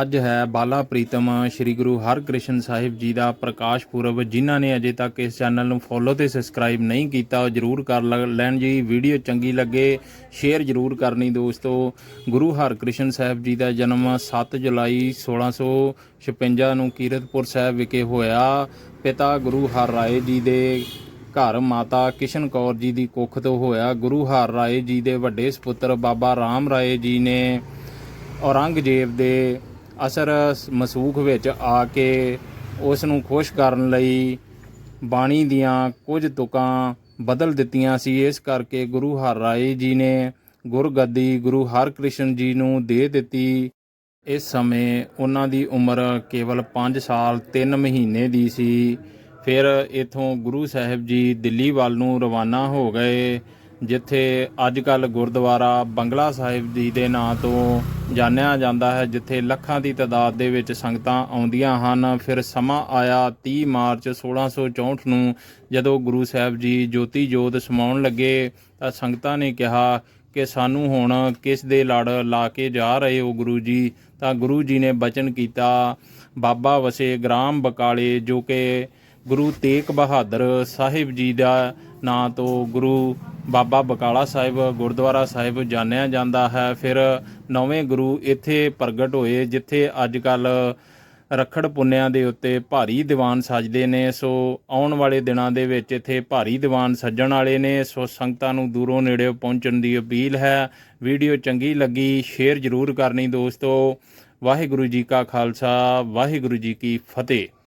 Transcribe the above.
ਅੱਜ ਹੈ ਬਾਲਾ ਪ੍ਰੀਤਮ ਸ੍ਰੀ ਗੁਰੂ ਹਰਕ੍ਰਿਸ਼ਨ ਸਾਹਿਬ ਜੀ ਦਾ ਪ੍ਰਕਾਸ਼ ਪੁਰਬ। ਜਿਨ੍ਹਾਂ ਨੇ ਅਜੇ ਤੱਕ ਇਸ ਚੈਨਲ ਨੂੰ ਫੋਲੋ ਤੇ ਸਬਸਕ੍ਰਾਈਬ ਨਹੀਂ ਕੀਤਾ, ਉਹ ਜਰੂਰ ਕਰ ਲੈਣ ਜੀ। ਵੀਡੀਓ ਚੰਗੀ ਲੱਗੇ ਸ਼ੇਅਰ ਜਰੂਰ ਕਰਨੀ ਦੋਸਤੋ। ਗੁਰੂ ਹਰਕ੍ਰਿਸ਼ਨ ਸਾਹਿਬ ਜੀ ਦਾ ਜਨਮ 7 ਜੁਲਾਈ 1656 ਨੂੰ ਕੀਰਤਪੁਰ ਸਾਹਿਬ ਵਿਖੇ ਹੋਇਆ। ਪਿਤਾ ਗੁਰੂ ਹਰ ਰਾਏ ਜੀ ਦੇ ਘਰ ਮਾਤਾ ਕਿਸ਼ਨ ਕੌਰ ਜੀ ਦੀ ਕੁੱਖ ਤੋਂ ਹੋਇਆ। ਗੁਰੂ ਹਰ ਰਾਏ ਜੀ ਦੇ ਵੱਡੇ ਸੁਪੁੱਤਰ ਬਾਬਾ ਰਾਮ ਰਾਏ ਜੀ ਨੇ ਔਰੰਗਜ਼ੇਬ ਦੇ ਅਸਰ ਮਸੂਖ ਵਿੱਚ ਆ ਕੇ ਉਸ ਨੂੰ ਖੁਸ਼ ਕਰਨ ਲਈ ਬਾਣੀ ਦੀਆਂ ਕੁਝ ਤੁਕਾਂ ਬਦਲ ਦਿੱਤੀਆਂ ਸੀ। ਇਸ ਕਰਕੇ ਗੁਰੂ ਹਰਰਾਏ ਜੀ ਨੇ ਗੁਰਗੱਦੀ ਗੁਰੂ ਹਰਕ੍ਰਿਸ਼ਨ ਜੀ ਨੂੰ ਦੇ ਦਿੱਤੀ। ਇਸ ਸਮੇਂ ਉਹਨਾਂ ਦੀ ਉਮਰ ਕੇਵਲ 5 ਸਾਲ 3 ਮਹੀਨੇ ਦੀ ਸੀ। ਫਿਰ ਇਥੋਂ ਗੁਰੂ ਸਾਹਿਬ ਜੀ ਦਿੱਲੀ ਵੱਲ ਨੂੰ ਰਵਾਨਾ ਹੋ ਗਏ। ਜਿੱਥੇ ਅੱਜ ਕੱਲ ਗੁਰਦੁਆਰਾ ਬੰਗਲਾ ਸਾਹਿਬ ਜੀ ਦੇ ਨਾਂ ਤੋਂ ਜਾਣਿਆ ਜਾਂਦਾ ਹੈ, ਜਿੱਥੇ ਲੱਖਾਂ ਦੀ ਤਾਦਾਦ ਦੇ ਵਿੱਚ ਸੰਗਤਾਂ ਆਉਂਦੀਆਂ ਹਨ। ਫਿਰ ਸਮਾਂ ਆਇਆ 30 ਮਾਰਚ 1664 ਨੂੰ, ਜਦੋਂ ਗੁਰੂ ਸਾਹਿਬ ਜੀ ਜੋਤੀ ਜੋਤ ਸਮਾਉਣ ਲੱਗੇ, ਤਾਂ ਸੰਗਤਾਂ ਨੇ ਕਿਹਾ ਕਿ ਸਾਨੂੰ ਹੁਣ ਕਿਸ ਦੇ ਲੜ ਲਾ ਕੇ ਜਾ ਰਹੇ ਹੋ ਗੁਰੂ ਜੀ? ਤਾਂ ਗੁਰੂ ਜੀ ਨੇ ਬਚਨ ਕੀਤਾ, ਬਾਬਾ ਵਸੇ ਗ੍ਰਾਮ ਬਕਾਲੇ, ਜੋ ਕਿ ਗੁਰੂ ਤੇਗ ਬਹਾਦਰ ਸਾਹਿਬ ਜੀ ਦਾ ਨਾਂ ਤੋਂ ਗੁਰੂ ਬਾਬਾ ਬਕਾਲਾ ਸਾਹਿਬ, ਗੁਰਦੁਆਰਾ ਸਾਹਿਬ ਜਾਣਿਆ ਜਾਂਦਾ ਹੈ। ਫਿਰ ਨੌਵੇਂ ਗੁਰੂ ਇੱਥੇ ਪ੍ਰਗਟ ਹੋਏ, ਜਿੱਥੇ ਅੱਜ ਕੱਲ ਰੱਖੜ ਪੁੰਨਿਆਂ ਦੇ ਉੱਤੇ ਭਾਰੀ ਦੀਵਾਨ ਸਜਦੇ ਨੇ। ਸੋ ਆਉਣ ਵਾਲੇ ਦਿਨਾਂ ਦੇ ਵਿੱਚ ਇੱਥੇ ਭਾਰੀ ਦੀਵਾਨ ਸੱਜਣ ਵਾਲੇ ਨੇ। ਸੋ ਸੰਗਤਾਂ ਨੂੰ ਦੂਰੋਂ ਨੇੜੇ ਪਹੁੰਚਣ ਦੀ ਅਪੀਲ ਹੈ। ਵੀਡੀਓ ਚੰਗੀ ਲੱਗੀ, ਸ਼ੇਅਰ ਜ਼ਰੂਰ ਕਰਨੀ ਦੋਸਤੋ। ਵਾਹਿਗੁਰੂ ਜੀ ਕਾ ਖਾਲਸਾ, ਵਾਹਿਗੁਰੂ ਜੀ ਕੀ ਫਤਿਹ।